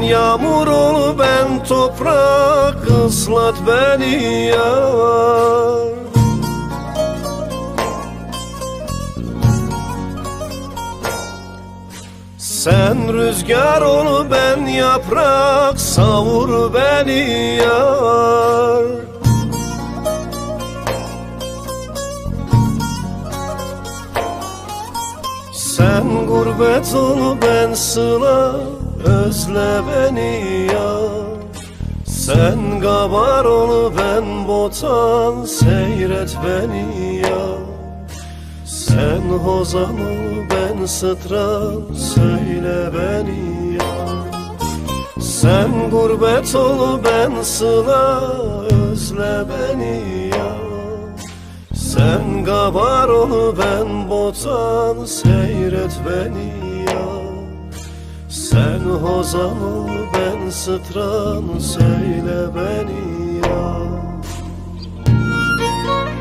yağmur ol ben toprak ıslat beni yar. Sen rüzgar ol ben yaprak savur beni yar. Sen gurbet ol ben sıla özle beni yar Sen gabar ol ben botan. Seyret beni yar Sen hozan ol ben sıtran söyle beni yar Sen gurbet ol ben sıla. Özle beni yar sen gabar ol ben botan. Seyret beni ya sen hozan ol ben sıtran söyle beni ya. Müzik